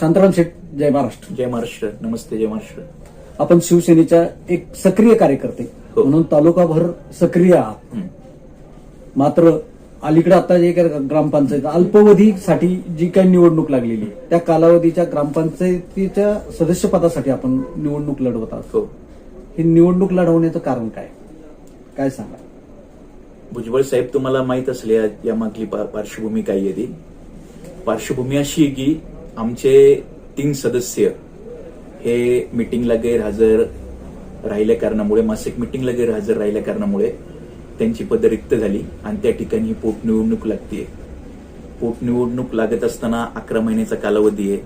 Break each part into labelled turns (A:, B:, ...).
A: शांताराम शेठ जय महाराष्ट्र.
B: जय महाराष्ट्र. नमस्ते जय महाराष्ट्र.
A: आपण शिवसेनेच्या एक सक्रिय कार्यकर्ते
B: हो.
A: म्हणून तालुकाभर सक्रिय आहात.
B: हं.
A: मात्र अलीकडे आता जे काही ग्रामपंचायत अल्पवधीसाठी जी काही निवडणूक लागलेली आहे, त्या कालावधीच्या ग्रामपंचायतीच्या सदस्यपदासाठी आपण निवडणूक लढवत आहात.
B: हो.
A: ही निवडणूक लढवण्याचं कारण काय? काय सांगा?
B: भुजबळ साहेब तुम्हाला माहीत असले या- यामागली पा- पार्श्वभूमी काय आहे ती? पार्श्वभूमी अशी आहे की आमचे तीन सदस्य हे मिटिंगला गैरहजर राहिल्या कारणामुळे मासिक मिटिंगला गैरहजर राहिल्या कारणामुळे त्यांची पद रिक्त झाली आणि त्या ठिकाणी ही पोटनिवडणूक लागतीये. पोटनिवडणूक लागत असताना अकरा महिन्याचा कालावधी आहे.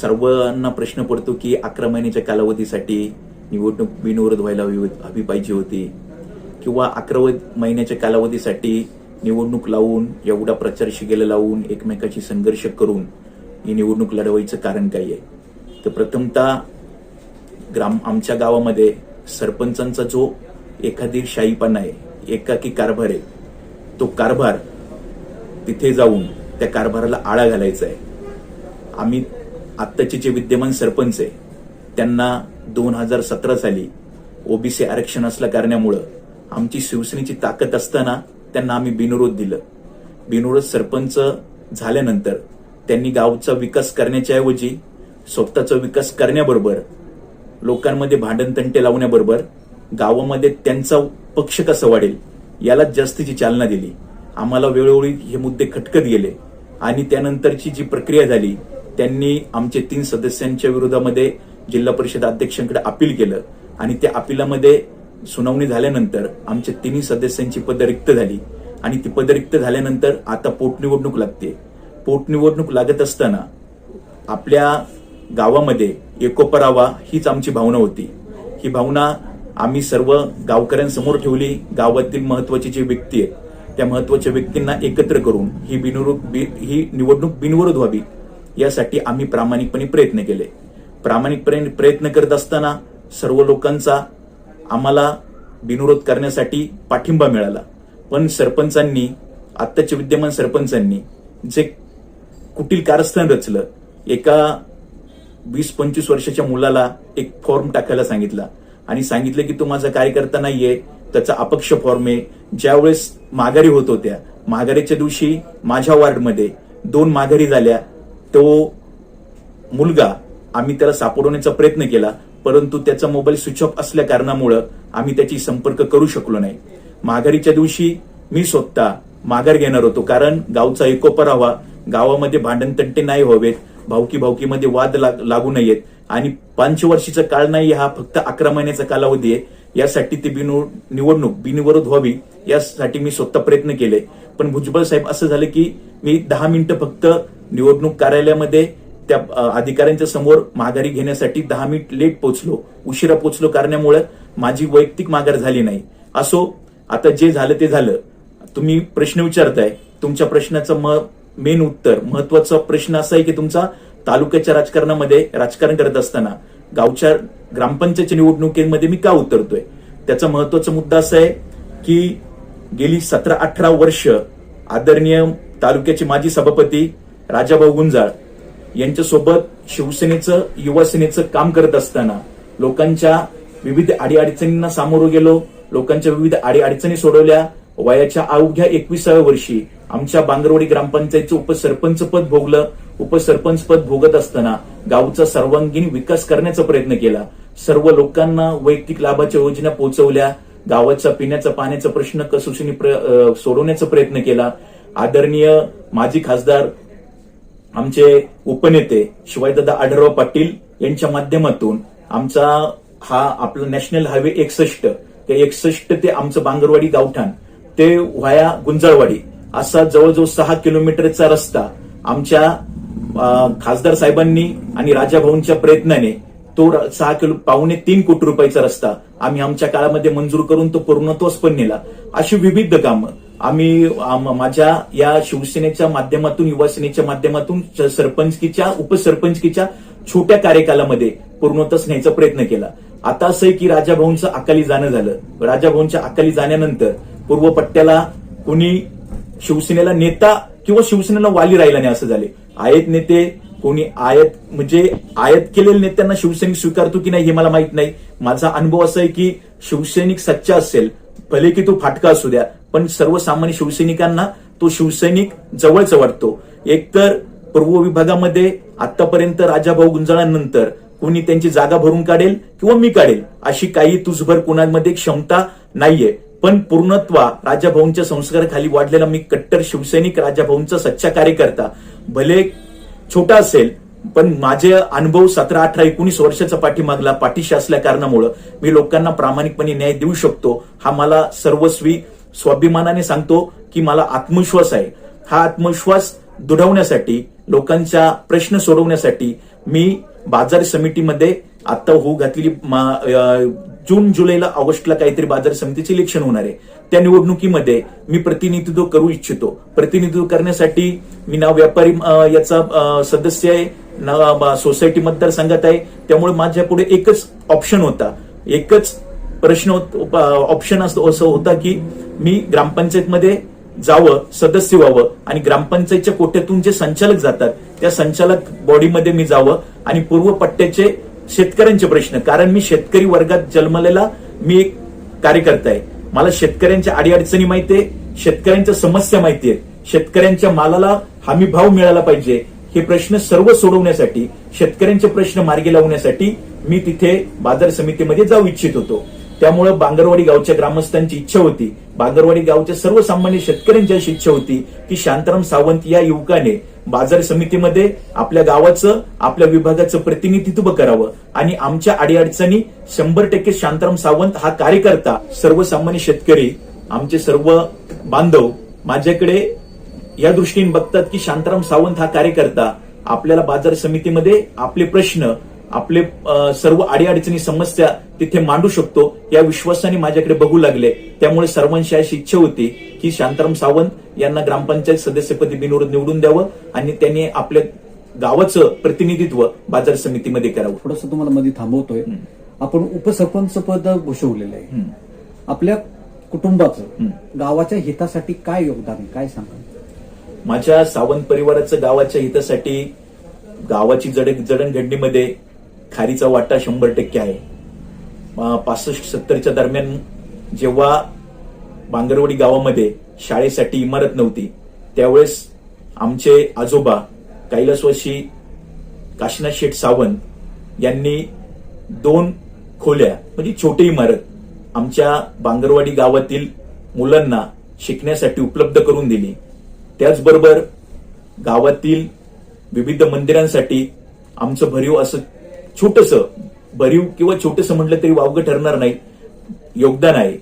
B: सर्वांना प्रश्न पडतो की अकरा महिन्याच्या कालावधीसाठी निवडणूक बिनविरोध व्हायला हवी हवी पाहिजे होती. किंवा अकरा व- महिन्याच्या कालावधीसाठी निवडणूक लावून एवढा प्रचार शिगेला लावून एकमेकाची संघर्ष करून ही निवडणूक लढवायचं कारण काय आहे? तर प्रथमतः ग्राम आमच्या गावामध्ये सरपंचांचा जो एखादी शाहीपणा आहे एकाकी कारभार आहे तो कारभार तिथे जाऊन त्या कारभाराला आळा घालायचा आहे. आम्ही आत्ताचे जे विद्यमान सरपंच आहे त्यांना दोन हजार सतरा साली ओबीसी आरक्षण असल्या कारणामुळं आमची शिवसेनेची ताकद असताना त्यांना आम्ही बिनविरोध दिलं. बिनविरोध सरपंच झाल्यानंतर त्यांनी गावचा विकास करण्याच्या ऐवजी स्वतःचा विकास करण्याबरोबर लोकांमध्ये भांडण तंटे लावण्याबरोबर गावामध्ये त्यांचा पक्ष कसा वाढेल याला जास्तीची चालना दिली. आम्हाला वेळोवेळी हे मुद्दे खटकत गेले आणि त्यानंतरची जी प्रक्रिया झाली त्यांनी आमचे तीन सदस्यांच्या विरोधामध्ये जिल्हा परिषद अध्यक्षांकडे अपील केलं आणि त्या अपिलामध्ये सुनावणी झाल्यानंतर आमच्या तिन्ही सदस्यांची पदं रिक्त झाली. आणि ती पदं रिक्त झाल्यानंतर आता पोटनिवडणूक लागते. पोटनिवडणूक लागत असताना आपल्या गावामध्ये एकोपा राहावा हीच आमची भावना होती. ही भावना आम्ही सर्व गावकऱ्यांसमोर ठेवली. गावातील महत्वाची जी व्यक्ती आहेत त्या महत्त्वाच्या व्यक्तींना एकत्र करून ही बिनविरोध बि- ही निवडणूक बिनविरोध व्हावी यासाठी आम्ही प्रामाणिकपणे प्रयत्न केले. प्रामाणिकपणे प्रयत्न करत असताना सर्व लोकांचा आम्हाला बिनविरोध करण्यासाठी पाठिंबा मिळाला. पण सरपंचांनी आत्ताच्या विद्यमान सरपंचांनी जे कुटील कारस्थान रचलं. एका वीस पंचवीस वर्षाच्या मुलाला एक फॉर्म टाकायला सांगितला. आणि सांगितलं की तो माझा कार्यकर्ता नाहीये त्याचा अपक्ष फॉर्म आहे. ज्यावेळेस माघारी होत होत्या माघारीच्या दिवशी माझ्या वार्डमध्ये दोन माघारी झाल्या. तो मुलगा आम्ही त्याला सापडवण्याचा प्रयत्न केला परंतु त्याचा मोबाईल स्विच ऑफ असल्या कारणामुळं आम्ही त्याची संपर्क करू शकलो नाही. माघारीच्या दिवशी मी स्वतः माघार घेणार होतो कारण गावचा एकोपा राहावा गावामध्ये भांडणतंटे नाही व्हावेत भावकी भावकीमध्ये वाद लाग- लागू नयेत आणि पंचवर्षीचा काळ नाही हा फक्त अकरा महिन्याचा कालावधी आहे. यासाठी ती बिनो निवडणूक बिनविरोध व्हावी यासाठी मी स्वतः प्रयत्न केले. पण भुजबळ साहेब असं झालं की मी दहा मिनिटं फक्त निवडणूक कार्यालयामध्ये त्या अधिकाऱ्यांच्या समोर माघारी घेण्यासाठी दहा मिनिट लेट पोहोचलो. उशिरा पोहोचलो कारण्यामुळं माझी वैयक्तिक माघार झाली नाही. असो आता जे झालं ते झालं. तुम्ही प्रश्न विचारताय. तुमच्या प्रश्नाचं मेन उत्तर महत्त्वाचा प्रश्न असा आहे की तुमचा तालुक्याच्या राजकारणामध्ये राजकारण करत असताना गावच्या ग्रामपंचायतच्या निवडणुकीमध्ये मी का उतरतोय? त्याचा महत्त्वाचा मुद्दा असा आहे की गेली सतरा अठरा वर्ष आदरणीय तालुक्याचे माजी सभापती राजाभाऊ गुंजाळ यांच्यासोबत शिवसेनेचं युवासेनेचं काम करत असताना लोकांच्या विविध अडीअडचणींना सामोरं गेलो लोकांच्या विविध अडीअडचणी सोडवल्या वयाच्या अवघ्या एकविसाव्या वर्षी आमच्या बांगरवाडी ग्रामपंचायतचं उपसरपंच पद भोगलं. उपसरपंच पद भोगत असताना गावचा सर्वांगीण विकास करण्याचा प्रयत्न केला. सर्व लोकांना वैयक्तिक लाभाच्या योजना पोहोचवल्या गावाचा पिण्याचा पाण्याचा प्रश्न कसोशीने प्र- सोडवण्याचा प्रयत्न केला. आदरणीय माजी खासदार आमचे उपनेते शिवायदादा आढळराव पाटील यांच्या माध्यमातून आमचा हा आपला नॅशनल हायवे एकसष्ट ते एकसष्ट ते आमचं बांगरवाडी गावठाण ते व्हाया गुंजाळवाडी. असा जवळजवळ सहा किलोमीटरचा रस्ता आमच्या खासदार साहेबांनी आणि राजाभाऊंच्या प्रयत्नाने तो सहा किलो पावणे तीन कोटी रुपयाचा रस्ता आम्ही आमच्या काळामध्ये मंजूर करून तो पूर्णत्वास पण नेला. अशी विविध कामं आम्ही माझ्या या शिवसेनेच्या माध्यमातून युवासेनेच्या माध्यमातून सरपंचकीच्या उपसरपंचकीच्या छोट्या कार्यकालामध्ये पूर्णत्वास न्यायचा प्रयत्न केला. आता असं आहे की राजाभाऊंचं अकाली जाणं झालं. राजाभाऊंच्या अकाली जाण्यानंतर पूर्व पट्ट्याला कुणी शिवसेनेला नेता किंवा शिवसेनेला वाली राहिला नाही असं झाले. आयत नेते कोणी आयत म्हणजे आयत केलेल्या नेत्यांना शिवसैनिक स्वीकारतो की नाही हे मला माहीत नाही. माझा अनुभव असा आहे की शिवसैनिक सच्चा असेल भले की तो फाटका असू द्या पण सर्वसामान्य शिवसैनिकांना तो शिवसैनिक जवळच वाटतो. एकतर पूर्व विभागामध्ये आतापर्यंत राजाभाऊ गुंजाळांनंतर कोणी त्यांची जागा भरून काढेल किंवा मी काढेल अशी काही तुझभर कोणामध्ये क्षमता नाहीये. पण पूर्णत्वा राजाभाऊंच्या संस्काराखाली वाढलेला मी कट्टर शिवसैनिक राजाभाऊंचा सच्चा कार्यकर्ता. भले छोटा असेल पण माझे अनुभव सतरा अठरा एकोणीस वर्षाचा पाठीमागला पाठीशी असल्या कारणामुळं मी लोकांना प्रामाणिकपणे न्याय देऊ शकतो हा मला सर्वस्वी स्वाभिमानाने सांगतो की मला आत्मविश्वास आहे. हा आत्मविश्वास दुढवण्यासाठी लोकांचा प्रश्न सोडवण्यासाठी मी बाजार समितीमध्ये आता होऊ घातलेली जून जुलैला ऑगस्टला काहीतरी बाजार समितीचे इलेक्शन होणार आहे. त्या निवडणुकीमध्ये मी प्रतिनिधित्व करू इच्छितो. प्रतिनिधित्व करण्यासाठी मी ना व्यापारी याचा सदस्य आहे ना ब- सोसायटी मतदारसंघात आहे. त्यामुळे माझ्या पुढे एकच ऑप्शन होता. एकच प्रश्न ऑप्शन असतो असं होता की मी ग्रामपंचायतमध्ये जावं सदस्य व्हावं आणि ग्रामपंचायतच्या कोट्यातून जे संचालक जातात त्या संचालक बॉडीमध्ये मी जावं आणि पूर्व पट्ट्याचे शेतकऱ्यांचे प्रश्न. कारण मी शेतकरी वर्गात जन्मलेला मी एक कार्यकर्ता आहे. मला शेतकऱ्यांच्या अडीअडचणी माहितीये शेतकऱ्यांच्या समस्या माहितीये शेतकऱ्यांच्या मालाला हमी भाव मिळाला पाहिजे. हे प्रश्न सर्व सोडवण्यासाठी शेतकऱ्यांचे प्रश्न मार्गी लावण्यासाठी मी तिथे बाजार समितीमध्ये जाऊ इच्छित होतो. त्यामुळं बांगरवाडी गावच्या ग्रामस्थांची इच्छा होती. बांगरवाडी गावच्या सर्वसामान्य शेतकऱ्यांची अशी इच्छा होती की शांताराम सावंत या युवकाने बाजार समितीमध्ये आपल्या गावाचं आपल्या विभागाचं प्रतिनिधित्व करावं. आणि आमच्या अडीअडचणी शंभर टक्के शांताराम सावंत हा कार्यकर्ता सर्वसामान्य शेतकरी आमचे सर्व बांधव माझ्याकडे या दृष्टीने बघतात की शांताराम सावंत हा कार्यकर्ता. आपल्याला बाजार समितीमध्ये आपले प्रश्न आपले सर्व अडीअडचणी समस्या तिथे मांडू शकतो. या विश्वासाने माझ्याकडे बघू लागले. त्यामुळे सर्वांची अशी इच्छा होती की शांताराम सावंत यांना ग्रामपंचायत सदस्यपदी बिनविरोध निवडून द्यावं आणि त्यांनी आपल्या गावाचं प्रतिनिधित्व बाजार समितीमध्ये करावं.
A: थोडस तुम्हाला मध्ये थांबवतोय. आपण उपसरपंच पद भूषवलेलं आहे. आपल्या कुटुंबाचं. गावाच्या हितासाठी काय योगदान काय सांगा
B: माझ्या सावंत परिवाराचं गावाच्या हितासाठी गावाची जड जडणघडणीमध्ये खारीचा वाटा शंभर टक्के आहे. पासष्ट सत्तरच्या दरम्यान जेव्हा बांगरवाडी गावामध्ये शाळेसाठी इमारत नव्हती त्यावेळेस आमचे आजोबा कैलासवासी काशीनाथ शेठ सावंत यांनी दोन खोल्या म्हणजे छोटी इमारत आमच्या बांगरवाडी गावातील मुलांना शिकण्यासाठी उपलब्ध करून दिली. त्याचबरोबर गावातील विविध मंदिरांसाठी आमचं भरीव असं छोटस भरीव किंवा छोटस म्हटलं तरी वावगं ठरणार नाही. योगदान आहे.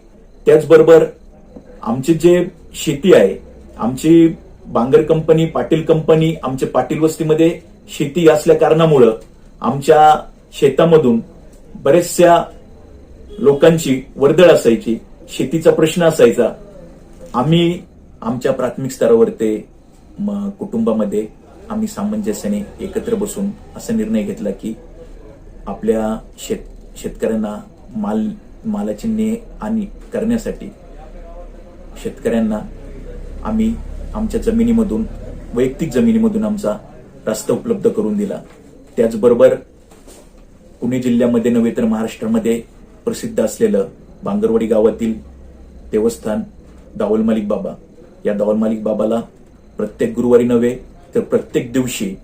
B: त्याचबरोबर आमचे जे शेती आहे आमची बांगर कंपनी पाटील कंपनी आमच्या पाटील वस्तीमध्ये शेती असल्या कारणामुळं आमच्या शेतामधून बऱ्याचशा लोकांची वर्दळ असायची शेतीचा प्रश्न असायचा. आम्ही आमच्या प्राथमिक स्तरावर ते कुटुंबामध्ये आम्ही सामंजस्याने एकत्र बसून असा निर्णय घेतला की आपल्या शेत शेतकऱ्यांना माल मालाची ने आणि करण्यासाठी शेतकऱ्यांना आम्ही आमच्या जमिनीमधून वैयक्तिक जमिनीमधून आमचा रस्ता उपलब्ध करून दिला. त्याचबरोबर पुणे जिल्ह्यामध्ये नव्हे तर महाराष्ट्रामध्ये प्रसिद्ध असलेलं बांगरवाडी गावातील देवस्थान दावल मालिक बाबा. या दावल मालिक बाबाला प्रत्येक गुरुवारी नव्हे तर प्रत्येक दिवशी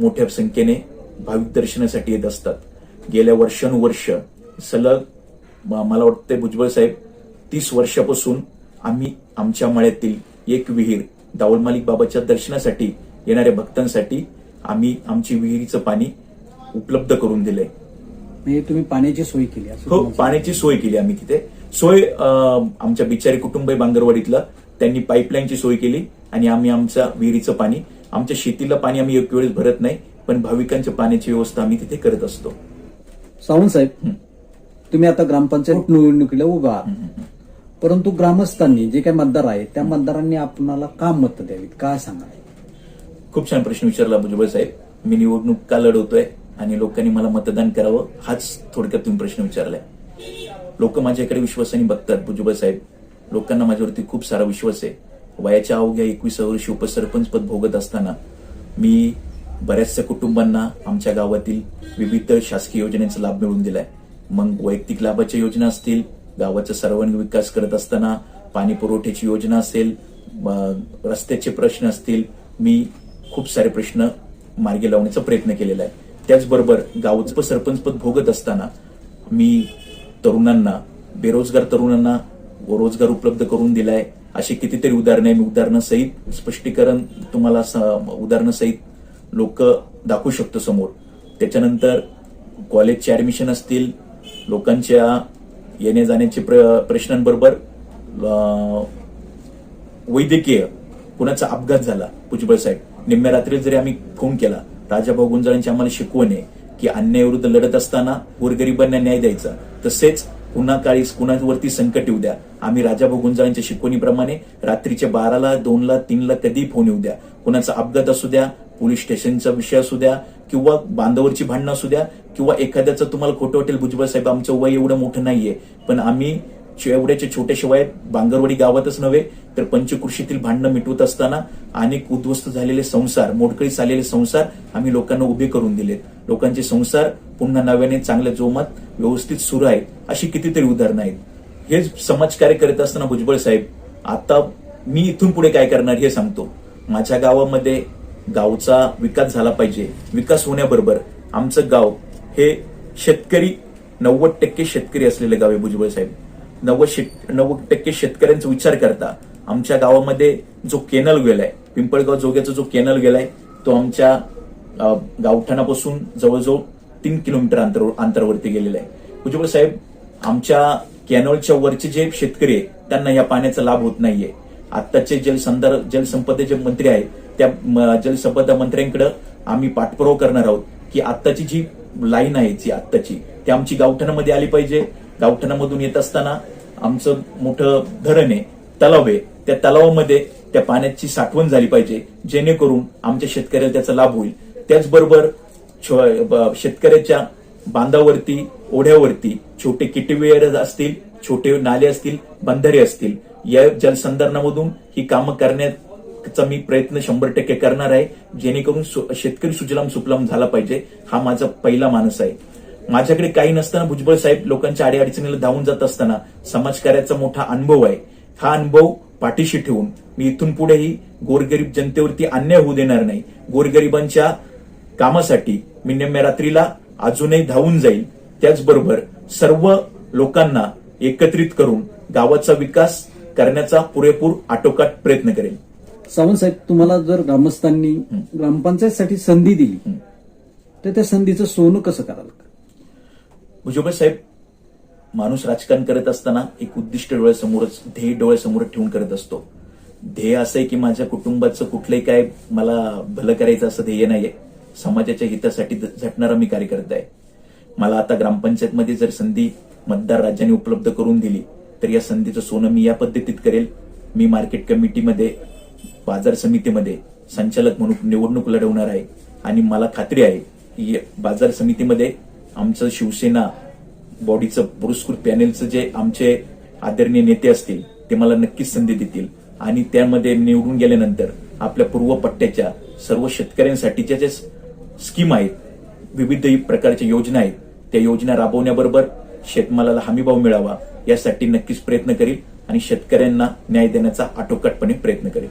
B: मोठ्या संख्येने भाविक दर्शनासाठी येत असतात. गेल्या वर्षानुवर्ष सलग मला वाटतंय भुजबळ साहेब तीस वर्षापासून आम्ही आमच्या माळ्यातील एक विहीर दावल मालिक बाबाच्या दर्शनासाठी येणाऱ्या भक्तांसाठी आम्ही आमची विहिरीचं पाणी उपलब्ध करून दिलंय
A: म्हणजे तुम्ही पाण्याची सोय केली
B: हो पाण्याची सोय केली आम्ही तिथे सोय आमच्या बिचारी कुटुंब बांगरवाडीतलं त्यांनी पाईपलाईनची सोय केली आणि आम्ही आमच्या विहिरीचं पाणी आमच्या शेतीला पाणी आम्ही एक वेळेस भरत नाही पण भाविकांच्या पाण्याची व्यवस्था आम्ही तिथे करत असतो.
A: सावंत साहेब
B: हं.
A: तुम्ही आता ग्रामपंचायत निवडणुकीला उभा आहात. परंतु ग्रामस्थांनी जे काही मतदार आहेत त्या मतदारांनी आपणाला का मत द्यावीत? काय सांगा
B: खूप छान प्रश्न विचारला भुजबळ साहेब. मी निवडणूक का लढवतोय आणि लोकांनी मला मतदान करावं हाच थोडक्यात तुम्ही प्रश्न विचारलाय. लोक माझ्याकडे विश्वासाने बघतात भुजबळ साहेब. लोकांना माझ्यावरती खूप सारा विश्वास आहे. वयाच्या अवघ्या एकविसाव्या वर्षी उपसरपंच पद भोगत असताना मी बऱ्याचशा कुटुंबांना आमच्या गावातील विविध शासकीय योजनेचा लाभ मिळून दिलाय. मग वैयक्तिक लाभाच्या योजना असतील गावाचा सर्वांगीण विकास करत असताना पाणी पुरवठ्याची योजना असेल रस्त्याचे प्रश्न असतील मी खूप सारे प्रश्न मार्गी लावण्याचा प्रयत्न केलेला आहे. त्याचबरोबर गावचं सरपंचपद भोगत असताना मी तरुणांना बेरोजगार तरुणांना रोजगार उपलब्ध करून दिलाय. अशी कितीतरी उदाहरणं आहे. मी उदाहरणासहित स्पष्टीकरण तुम्हाला स- उदाहरणासहित लोक दाखवू शकतो समोर. त्याच्यानंतर कॉलेजचे ऍडमिशन असतील लोकांच्या येण्या जाण्याचे प्र- प्रश्नांबरोबर वैद्यकीय कुणाचा अपघात झाला भुजबळ साहेब. निम्म्या रात्री जरी आम्ही फोन केला राजाभाऊ गुंजाळांची आम्हाला शिकवण आहे की अन्यायाविरुद्ध लढत असताना गोरगरिबांना न्याय द्यायचा. तसेच पुन्हा काळी कुणावरती संकट येऊ द्या. आम्ही राजाभाऊ गुंजाळांच्या शिकवणीप्रमाणे रात्रीच्या बाराला दोनला तीनला कधी फोन येऊ द्या. कुणाचा अपघात असू द्या पोलीस स्टेशनचा विषय असू द्या किंवा बांधावरची भांडणं असू द्या किंवा एखाद्याचं तुम्हाला खोटं वाटेल भुजबळ साहेब आमचं वय एवढं मोठं नाहीये. पण आम्ही एवढ्याच्या छोट्याशिवाय बांगरवाडी गावातच नव्हे तर पंचकृषीतील भांडणं मिटवत असताना अनेक उद्ध्वस्त झालेले संसार मोडकळीस आलेले संसार आम्ही लोकांना उभे करून दिलेत. लोकांचे संसार पुन्हा नव्याने चांगल्या जोमात व्यवस्थित सुरू आहेत अशी कितीतरी उदाहरणं आहेत. हे समाजकार्य करत असताना भुजबळ साहेब आता मी इथून पुढे काय करणार हे सांगतो. माझ्या गावामध्ये गावचा विकास झाला पाहिजे. विकास होण्याबरोबर आमचं गाव हे शेतकरी नव्वद टक्के शेतकरी असलेलं गाव आहे भुजबळ साहेब. नव्वद शे नव्वद टक्के शेतकऱ्यांचा विचार करता आमच्या गावामध्ये जो केनल गेलाय पिंपळगाव जोग्याचा जो केनल गेलाय तो आमच्या गावठाणापासून जवळजवळ तीन किलोमीटर अंतर अंतरावरती गेलेला आहे. भुजबळ साहेब आमच्या कॅनॉलच्या वरचे जे शेतकरी आहेत त्यांना या पाण्याचा लाभ होत नाहीये. आत्ताचे जलसंधार जलसंपदेचे मंत्री आहेत त्या जलसंपदा मंत्र्यांकडे आम्ही पाठपुरावा करणार आहोत की आत्ताची जी लाईन आहे जी आत्ताची ती आमची गावठाणामध्ये आली पाहिजे. गावठाणामधून येत असताना आमचं मोठं धरण आहे तलाव आहे. त्या तलावामध्ये त्या पाण्याची साठवण झाली पाहिजे जेणेकरून आमच्या शेतकऱ्याला त्याचा लाभ होईल. त्याचबरोबर छो- शेतकऱ्याच्या बांधावरती ओढ्यावरती छोटे किटवेअर असतील छोटे नाले असतील बंधारे असतील या जलसंधारणामधून ही कामं करण्यात चा मी प्रयत्न शंभर टक्के करणार आहे. जेणेकरून शेतकरी सुजलाम सुफलाम झाला पाहिजे. हा माझा पहिला मानस आहे. माझ्याकडे काही नसताना भुजबळ साहेब लोकांच्या अडीअडचणीला धावून जात असताना समाजकार्याचा मोठा अनुभव आहे. हा अनुभव पाठीशी ठेवून मी इथून पुढेही गोरगरीब जनतेवरती अन्याय होऊ देणार नाही. गोरगरिबांच्या कामासाठी मी निम्म्या रात्रीला अजूनही धावून जाईल. त्याचबरोबर सर्व लोकांना एकत्रित करून गावाचा विकास करण्याचा पुरेपूर आटोकाट प्रयत्न करेल
A: सावंत साहेब तुम्हाला जर ग्रामस्थांनी ग्रामपंचायतसाठी संधी दिली. तर त्या संधीचं सोनं कसं कराल?
B: भुजबळ साहेब माणूस राजकारण करत असताना एक उद्दिष्ट डोळ्यासमोरच ध्येय डोळ्यासमोर ठेवून करत असतो. ध्येय असं आहे की माझ्या कुटुंबाचं कुठलंही काय मला भलं करायचं असं ध्येय नाहीये. समाजाच्या हितासाठी झटणारा मी कार्यकर्ता आहे. मला आता ग्रामपंचायतमध्ये जर संधी मतदार राज्याने उपलब्ध करून दिली तर या संधीचं सोनं मी या पद्धतीत करेल. मी मार्केट कमिटीमध्ये बाजार समितीमध्ये संचालक म्हणून निवडणूक लढवणार आहे आणि मला खात्री आहे की बाजार समितीमध्ये आमचं शिवसेना बॉडीचं पुरस्कृत पॅनेलचं जे आमचे आदरणीय नेते असतील ते मला नक्कीच संधी देतील. आणि त्यामध्ये निवडून गेल्यानंतर आपल्या पूर्व पट्ट्याच्या सर्व शेतकऱ्यांसाठीच्या ज्या स्कीम आहेत विविध प्रकारच्या योजना आहेत त्या योजना राबवण्याबरोबर शेतमालाला हमीभाव मिळावा यासाठी नक्कीच प्रयत्न करील आणि शेतकऱ्यांना न्याय देण्याचा आटोकाटपणे प्रयत्न करेल.